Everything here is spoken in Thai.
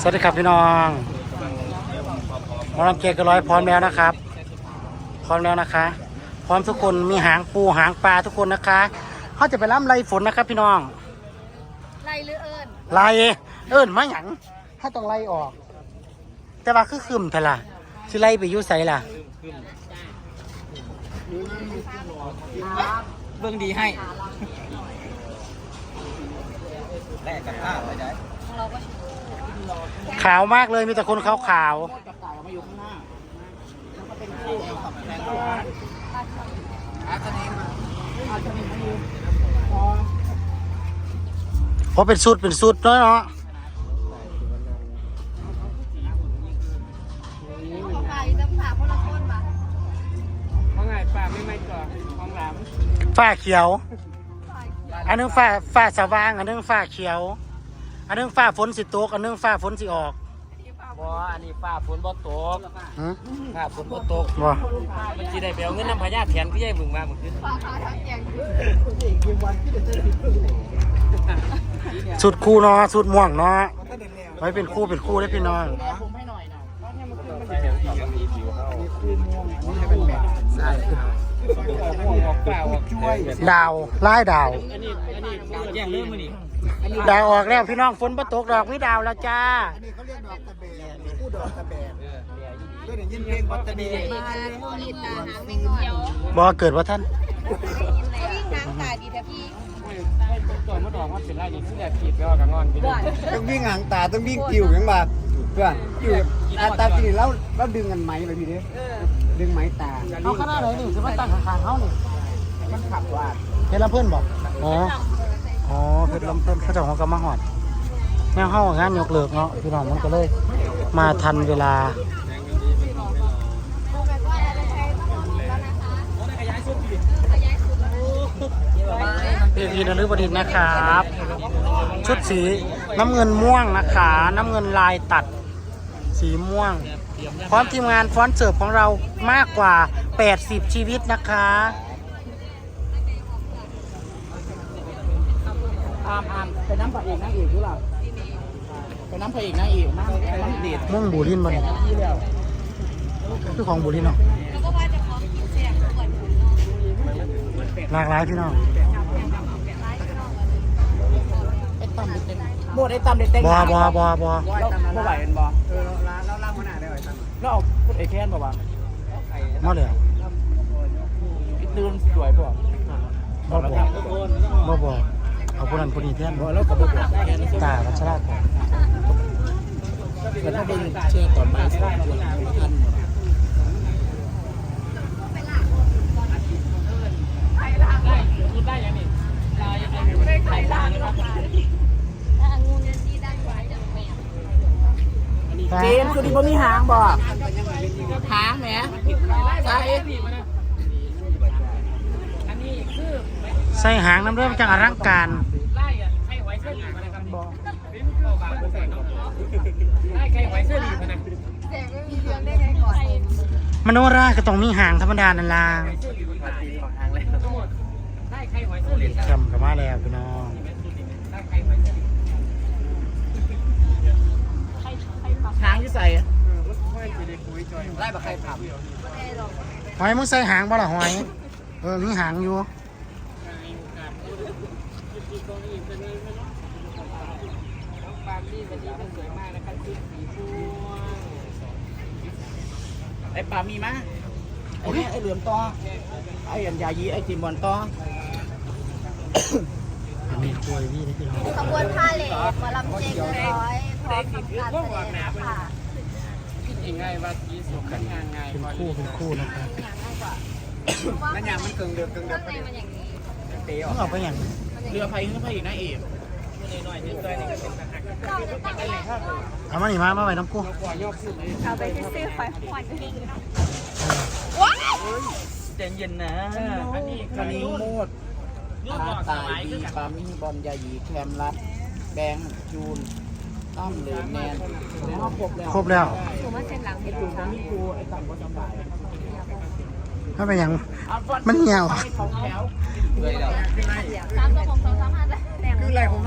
สวัสดีครับพี่น้องหมอลำเกยร์กระร้อยพร้อมแล้วนะครับ พร้อมแล้วนะคะ พร้อมทุกคนมีหางปูหางปลาทุกคนนะคะเขาจะไปล่ำไรฝนนะครับ พี่น้องไล่หรือเอิญไล่เอิ้นมาหยังถ้าต้องไล่ออก แต่ว่าคือคืมเถอะล่ะสิไล่ไปอยุ่ใสล่ะเบื้องดีให้แลกกับข้าวไปได้ของ เราก็ขาวมากเลยมีแต่คนขาวขาวเพราะเป็นสูตรเป็นสูตรเนาะเนาะของใครจะผ่าคนละคนป่ะเพราะไงป้าไม่ไม่ก่อนของหลามฝ้าเขียว อันนึงฝ้าฝ้าสว่าง อันนึงฝ้าเขียว อันนึงฝ้าฝนสิตกอันนึงฝ้าฝนสิออกบ่อันนี้ป้าฝนบ่ตกหือป้าฝนบ่ตกบ่มันสิได้ไปเอาเงินน้ำพญาแถนพี่ใหญ่บึงมาเมื่อคืนผ่าขาวทั้งแยงสุดคู่เนาะสุดม่วงเนาะไว้เป็นคู่เป็นคู่ได้พี่น้องใช่ ม่วงออกป้าออกช่วยดาวไล่ดาวอันนี้อันนี้แย่งเรื่องมื้อนี่ดาวออกแล้วพี่น้องฝนบ่ตกดอกวิดาวแล้วจ้าก็ได้ยินเพลงบัตตานีอีกาโคลิตาหางไม่งอนบ่เกิดว่าท่านวิ่งหางตาดีแท้พี่ให้ตัวมาดอกมันเป็นไรนี่ที่แรกผิดแล้วก็งอนไปเลยต้องวิ่งหางตาต้องวิ่งกิ้วยังบาดเพื่อนกิ้วอะตามที่เราเราดึงกันไหมไปพี่เด้ ดึงไหมตาเอาขนาดไหนนี่จะมาตั้งข้างๆเฮานี่มันขับว่าดเฮ็ดลำเพิ่นบ่อ๋อ อ๋อเฮ็ดลำเพิ่นเขาเจ้าของก็มาฮอดแนวเฮางานยกเลิกเนาะพี่น้องมันก็เลย มาทันเวลาเอกอีนฤบดินทร์นะครับ ชุดสีน้ำเงินม่วงนะคะ น้ำเงินลายตัด สีม่วง พร้อมทีมงานฟอนต์เสิร์ฟของเรามากกว่า 80 ชีวิตนะคะอามอามไปน้ำพระเอกนางเอกหรือเปล่าไปน้ำพระเอกนางเอกน้ำน้ำเด็ดม่วงบูรินบ่เนี่ยที่แล้วคือของบูรินเนาะแล้วก็ว่าจะขอกินแซ่บก่อนหลากหลายพี่น้องไอ้ตั้มเด็ดเต็มโมดไอ้ตั้มเด็ดเต็มบอบอบอบอเราเมื่อไหร่เป็นบอเออเราเราล่างขนา ดได้ไหมตั้มเราเอาพูดไอ้แค้นป่าวะมาเลยพี่ตื่นสวยป่ะบอบอบอบอเอาคนนั้นคนนี้แทนบอแล้วกับบุกแค้นตาวัชราก่อนแต่ถ้าเป็นเชื่อก่อนมาสองคนท่าน ถ้างูเนี่ยดีด้านขวาจะแม่ เจมส์คือดีบ่มีหางบ่หางแหมใช่ใส่หางน้ำเริ่มจังอลังการไล่อะให้ไว้เสื้อหลีมานะครับบ่เป็นเข้าบาทใส่เนาะไล่ใครไว้เสื้อหลีมานะแซ่บไม่มีเรื่องได้ไงก่อนมโนราก็ต้องมีหางธรรมดานั่นล่ะเสื้อหลีมันตายทางเลยทั้งหมดไล่ใครไว้เสื้อหลีจำกับมาแล้วพี่น้อง ไล่บะใครผับหอยมึงใส่หางบ่ล่ะหอย เออมีหางอยู่บางที่วันนี้มันสวยมากนะครับชุดสีม่วงไอ้ป่ามีมะไอ้เนี่ยไอ้เหลือมต่อไอ้ยันยายีไอ้จิมบอลต่ออันนี้กล้วยพี่นี่พี่น้องขบวนพาเลทหมอลำเจงร้อยพร้อมทำการแสดงค่ะ คิดยังไงว่าสีสุขงานไงเป็นคู่เป็นคู่นะครับอย่างง่ายกว่านั่นยางมันเกิงเดือดเกิงเดือข้าดงในมันอย่างนี้เตะอมึอกงเอาไปอย่างเรือไฟขึ้นไฟอีกนะเอกหน่อยๆนิดหน่อยนี่ก็เป็นทหารเราจะตั้งได้เอามาหนิมา มาไว้น้ำกูเอาไปซื้อไฟหวานจริงใจเย็นนะ อันนี้คณิงโมดอาตายดีปามีบอลยายีแคมรัดแบงค์จูน ตั้มเหลือแมนครบแล้วครบแล้วถูกมาเซ็นหลังไอ้จูนทั้งนี้กูไอ้ตั้มก็สบายถ้าเป็นอย่างมันเหี่ยวเขาแถวเลยแล้ว สามตัวของสองสามห้าแต่ คืออะไรของ